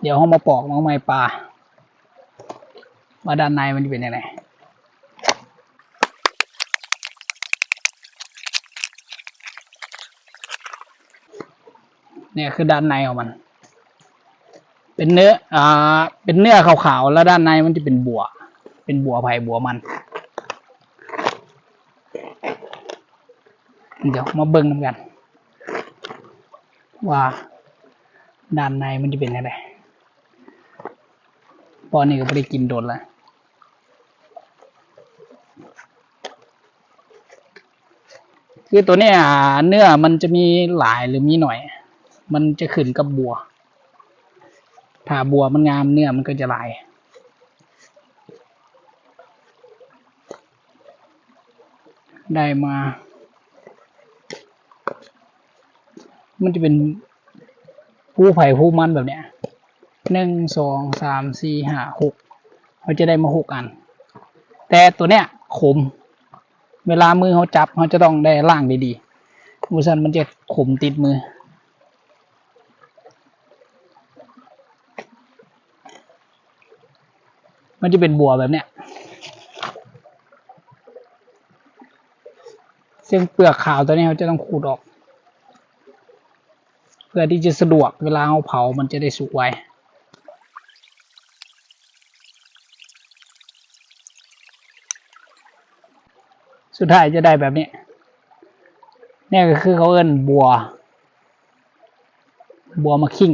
เดี๋ยวเขามาปอกน้องไม้ปลาว่าด้านในมันจะเป็นยังไงเนี่ยคือด้านในของมัน เป็นเนื้อ อ่า เป็นเนื้อขาวๆ แล้วด้านในมันจะเป็นบัว เป็นบัวไผ่บัวมัน เดี๋ยวมาเบิ่งน้ำกัน ว่าด้านในมันจะเป็นยังไง อนนี้ก็ไม่ได้กินโดนล้วคือตัวเนี้ยเนื้อมันจะมีหลายหรือมีหน่อย มันจะขึ้นกับบัว ถ้าบัวมันงามเนื้อมันก็จะหลายได้มา มันจะเป็นผู้ไผ่ผู้มันแบบเนี้ย หนึ่งสองสามสี่ห้าหกเขาจะได้มาหกอัน แต่ตัวเนี้ยขม เวลามือเขาจับเขาจะต้องได้ล่างดีๆมูสันมันจะขมติดมือ มันจะเป็นบัวแบบเนี้ยซึ่งเปลือกขาวตัวนี้เขาจะต้องขูดออก เพื่อที่จะสะดวกเวลาเอาเผามันจะได้สุกไว สุดท้ายจะได้แบบนี้นี่ก็คือเขาเอิ้นบัว บัวมะขิง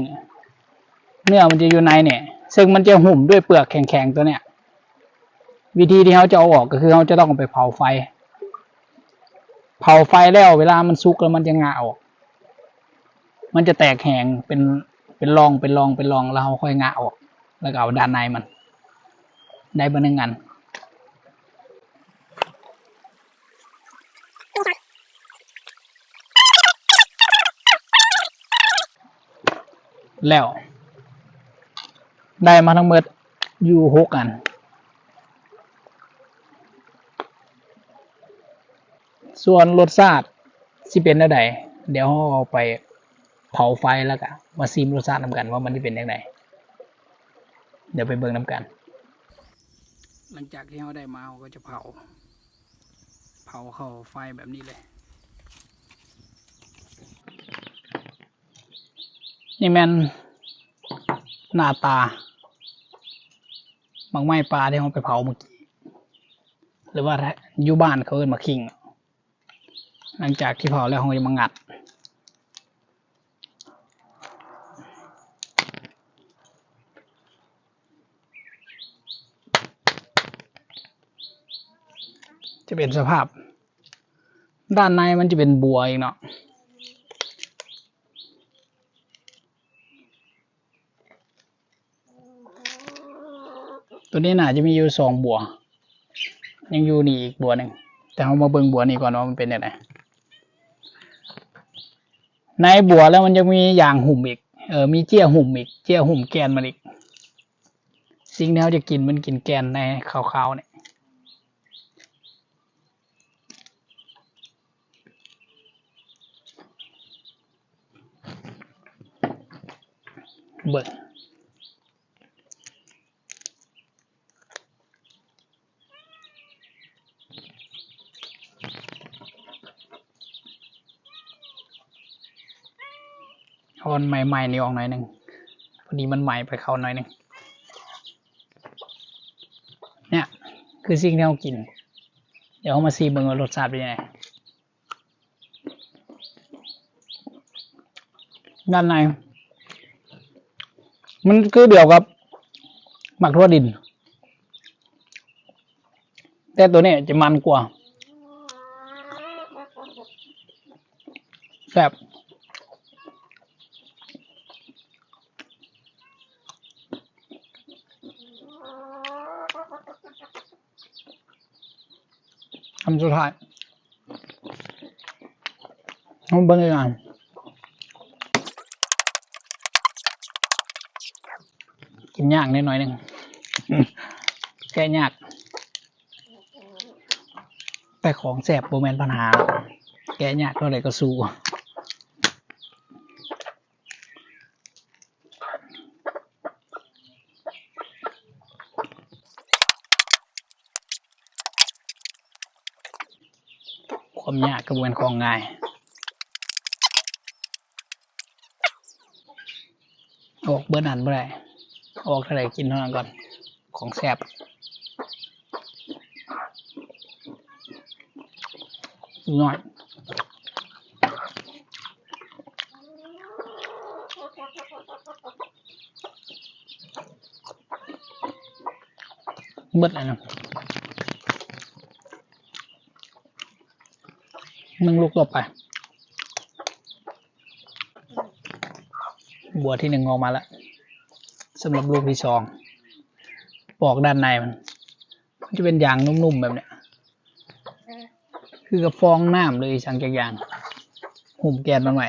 เนื้อมันจะอยู่ในเนี่ย ซึ่งมันจะหุ่มด้วยเปลือกแข็งๆตัวเนี้ยวิธีที่เขาจะเอาออกก็คือเขาจะต้องไปเผาไฟ เผาไฟแล้วเวลามันสุกแล้วมันจะงาออก มันจะแตกแหงเป็นเป็นรองเป็นรองเป็นรองแล้วเราค่อยงาออก แล้วก็เอาด้านในมัน ได้เบอร์หนึ่งอัน แล้ว ได้มาทั้งหมดอยู่หกอันส่วนรสชาติสิเป็นแนวใดเดี๋ยวเราเอาไปเผาไฟแล้วก็มาซีมรสชาตินำกันว่ามันจะเป็นยังไงเดี๋ยวไปเบิ่งน้ำกัน หลังจากที่เราได้มาเราก็จะเผา เผาเข้าไฟแบบนี้เลย นี่แมนหน้าตาบางไม้ปลาที่เราไปเผาเมื่อกี้ หรือว่าอยู่บ้านเขาเอิ้นมาคิง หลังจากที่เผาแล้วเขาจะมางัด จะเป็นสภาพ ด้านในมันจะเป็นบัวเอีกเนาะ ตัวนี้น่าจะมีอยู่สองบัว ยังอยู่นี่อีกบัวหนึ่งแต่เรามาเบิ่งบัวนี้ก่อนว่ามันเป็นยังไงในบัวแล้วมันยังมีอย่างหุ่มอีก เออมีเจี้ยหุ่มอีก เจี้ยหุ่มแกนมันอีก สิ่งที่เขาจะกินมันกินแกนในขาวๆเนี่ยเบิ่ง เอาอันใหม่ๆนี่ออกหน่อยหนึ่งพอดีมันใหม่ไปเขาหน่อยหนึ่งเนี่ยคือสิ่งที่เรากิน เดี๋ยวเรามาซีเบิ่งว่ารสชาติเป็นยังไงด้านใน มันคือเดียวกับหมักทั่วดิน แต่ตัวนี้จะมันกว่าแซ่บ คำสุดท้ายเองเบิ้งอีกอันกินยากนิดหน่อยหนึ่งแค่ยาก แต่ของแสบโบแมนปัญหา แกะยากเท่าไหร่ก็สู้ ความยา กระบวนของง่าย ออกเบิร์นันเมื่อไรออกเท่าไรกินเท่านั้นก่อน ของแซ่บน้อยเบิดอะไรนะ มึงลูกต่อไป บัวที่หนึ่งออกมาแล้วสำหรับลูกที่สองปอกด้านในมัน มันจะเป็นยางนุ่มๆแบบเนี้ย คือกระฟองน้ำเลยสังจากยางหุ่มแกนมันไว้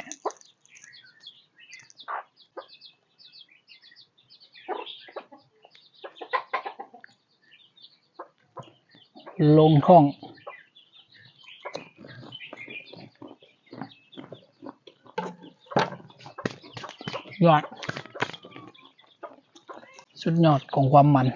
ลงท้อง ยอด สุดยอดของความมัน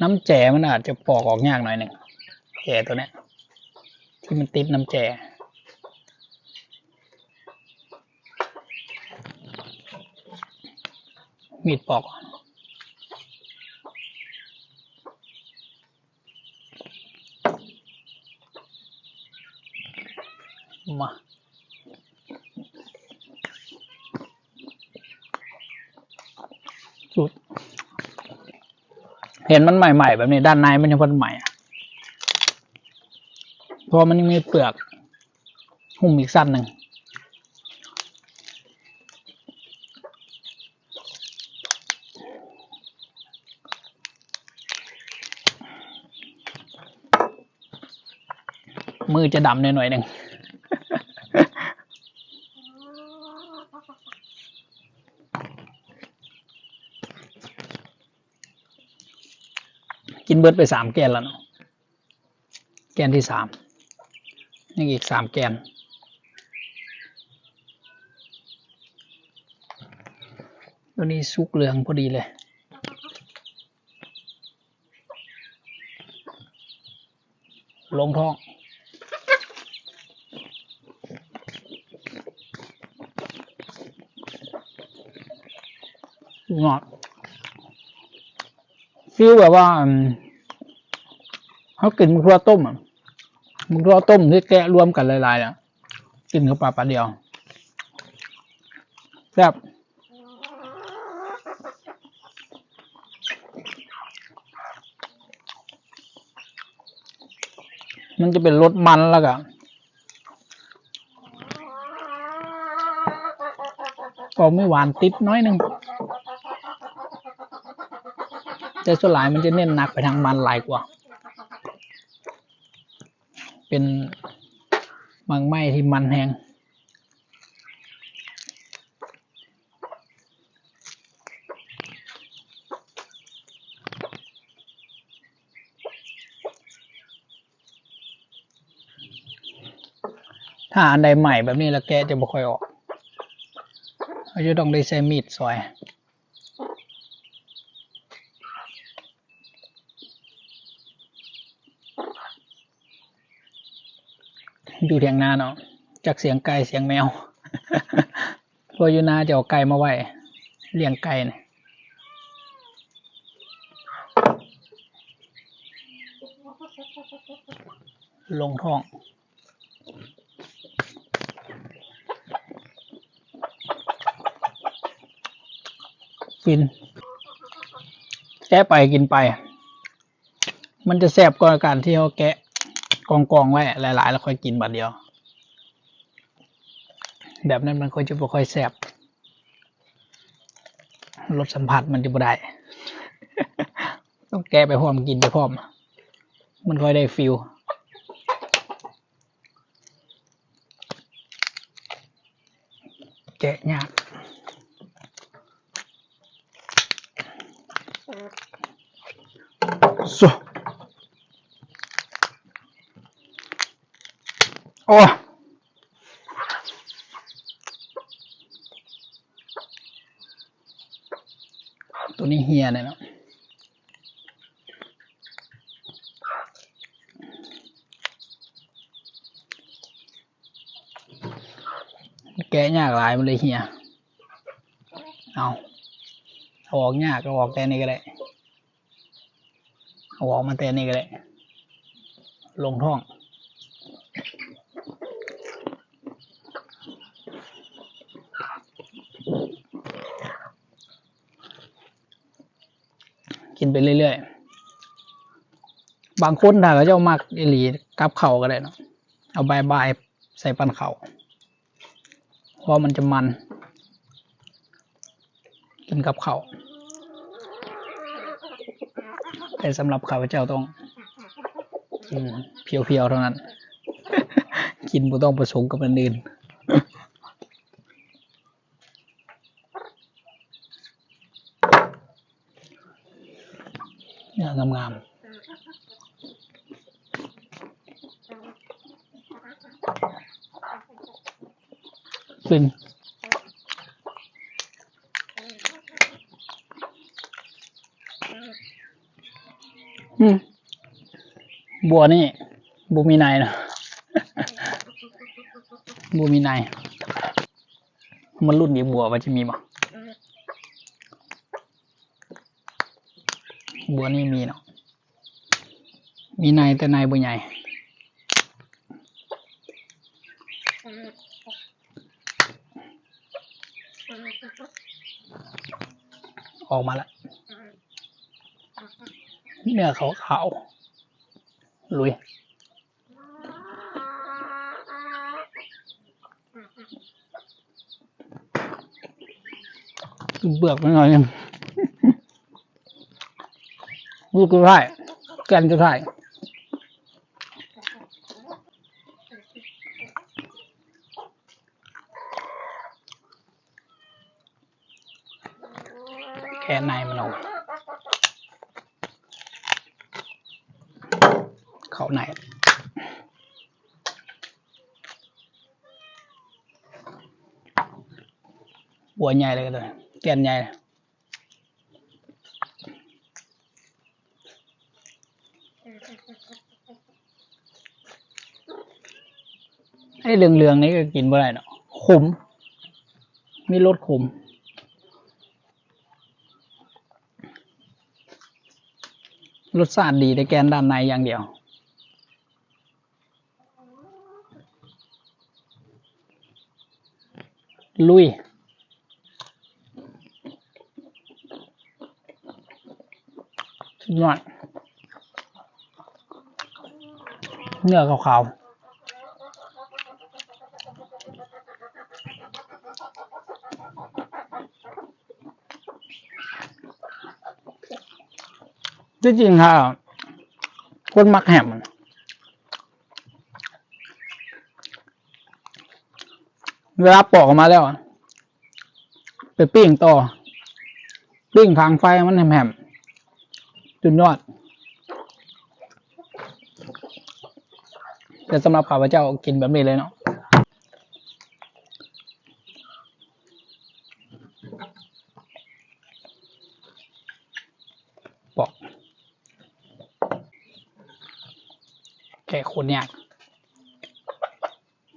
น้ำแจมันอาจจะปอกออกยากหน่อยหนึ่งแจตัวเนี้ย มันติดน้ำแจมีดปอก มาสุดเห็นมันใหม่ ๆ แบบนี้ ด้านในมันยังเป็นใหม่ ราะมันยังมีเปลือกหุ้มอีกสั้นหนึ่งมือจะดำหน่อยหนึ่งกินเบิร์ดไปสามแกนแล้วเนาะแกนที่สาม ยังอีกสามแกน ตัวนี้สุกเหลืองพอดีเลย ลงท้องงอดฟีลแบบว่าเขากินมึกทั่วต้มอะ มึกทั่วต้มที่แกะรวมกันหลายๆอะกินเข้าไปปลาเดียวแซ่บมันจะเป็นรสมันแล้วก็ก็ไม่หวานติดน้อยหนึงแต่ส่วนหลายมันจะเน้นหนักไปทางมันหลายกว่า เป็นมังไหมที่มันแหงถ้าอันใดใหม่แบบนี้แล้วแกจะบ่ค่อยออกเราจะต้องได้ใช้มีดซอย อยู่เถียงนาเนาะจากเสียงไก่เสียงแมวพออยู่นาจะเอาไก่มาไว้เลี้ยงไก่เนี่ยลงท้องฟินแกะไปกินไป มันจะแซ่บกว่าการที่เขาแกะ กองกองไว้หลายๆ แล้วค่อยกินบัดเดียว แบบนั้นมันค่อยจะบ่ค่อยแซบรสสัมผัสมันจะบ่ได้ ต้องแกะไปพร้อมกินไปพร้อม มันค่อยได้ฟิลแกะยาก So. โอ้ ตัวนี้เฮียเลยเนาะแกะยากหลายมันเลยเฮีย เอาเอาออกยากก็ออกแต่นี้ก็ได้เอาออกมาแต่นี้ก็ได้ ลงท้อง กินไปเรื่อยๆ บางคนถ้าเขาเจ้ามักอีหลีกับเข่าก็ได้เนาะเอาใบายๆใส่ปันเขา่าเพราะมันจะมัน กินกับเขา่าแต่สำหรับข้าพเจ้าต้องกินเพียวๆเท่านั้น กินบ่ต้องผสมกับอันอื่น เนี่ยงามๆขึ้น อืม บัวนี่บัวมีในนะบัวมีในมันรุ่นนี้บัวมันจะมีมั้บัวนี่มีเนาะมีในแต่ในบัวใหญ่ออกมาแล้วเนื้อขาวขาวๆ ลุย เบือกไปหน่อยนึงลูกก็ได้แกนก็ได้แค่ในมันเอาเข้าใน บัวใหญ่เลยก็เลยแกนใหญ่ไอ้เหลืองๆนี้ก็กินบ่ได้เนาะขมมีรสขมรสชาติดีแต่แกนด้านในอย่างเดียว ลุย สุดยอดเนื้อขาวๆที่จริงค่ะคนมักแหมเวลาปอกออกมาแล้วอะไปปิ้งต่อ ปิ้งทางไฟมันแหมๆ จุดยอด แต่สำหรับข้าพเจ้ากินแบบนี้เลยเนาะปอกแค่คนยาก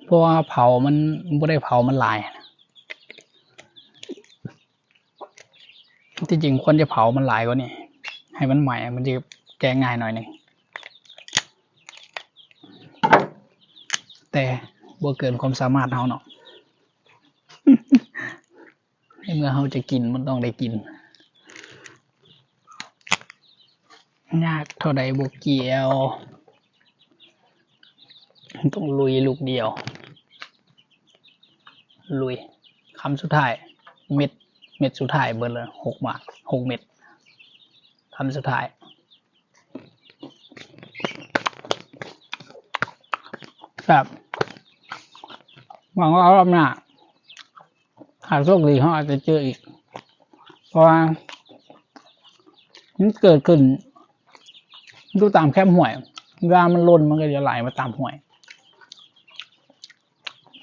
เพราะว่าเผามันไม่ได้เผามันลายที่จริงควรจะเผามันหลายกว่านี้ ให้มันใหม่มันจะแกงง่ายหน่อยหนึงแต่บ่เกินความสามารถเฮาเนาะในเมื่อเฮาจะกินมันต้องได้กิน ยากเท่าใดบ่เกี่ยวต้องลุยลูกเดียว ลุยคำสุดท้าย เม็ด เม็ดสุดท้ายเบิดเลยหกบาทหกเม็ด คำสุดท้าย ครับหวังว่าเอารอบหน้าหากโชคดีเขาอาจจะเจออีก เพราะว่ามันเกิดขึ้นดูตามแคมห่วยเวลามันล่นมันก็จะไหลมาตามห่วย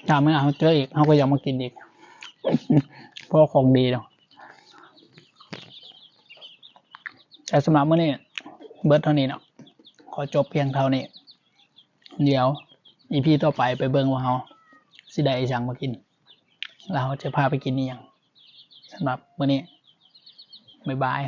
ถ้าไม่เอาเจออีกเขาก็ยังมากินอีกเพราะของดีเนาะ แต่สำหรับเมื่อนี้เบิร์ดเท่านี้เนาะขอจบเพียงเท่านี้ เดี๋ยวอีพีต่อไปไปเบิ่งว่าเขาสิได้อีสังมากิน แล้วเขาจะพาไปกินนี่ยังสำหรับเมื่อนี้บ๊ายบาย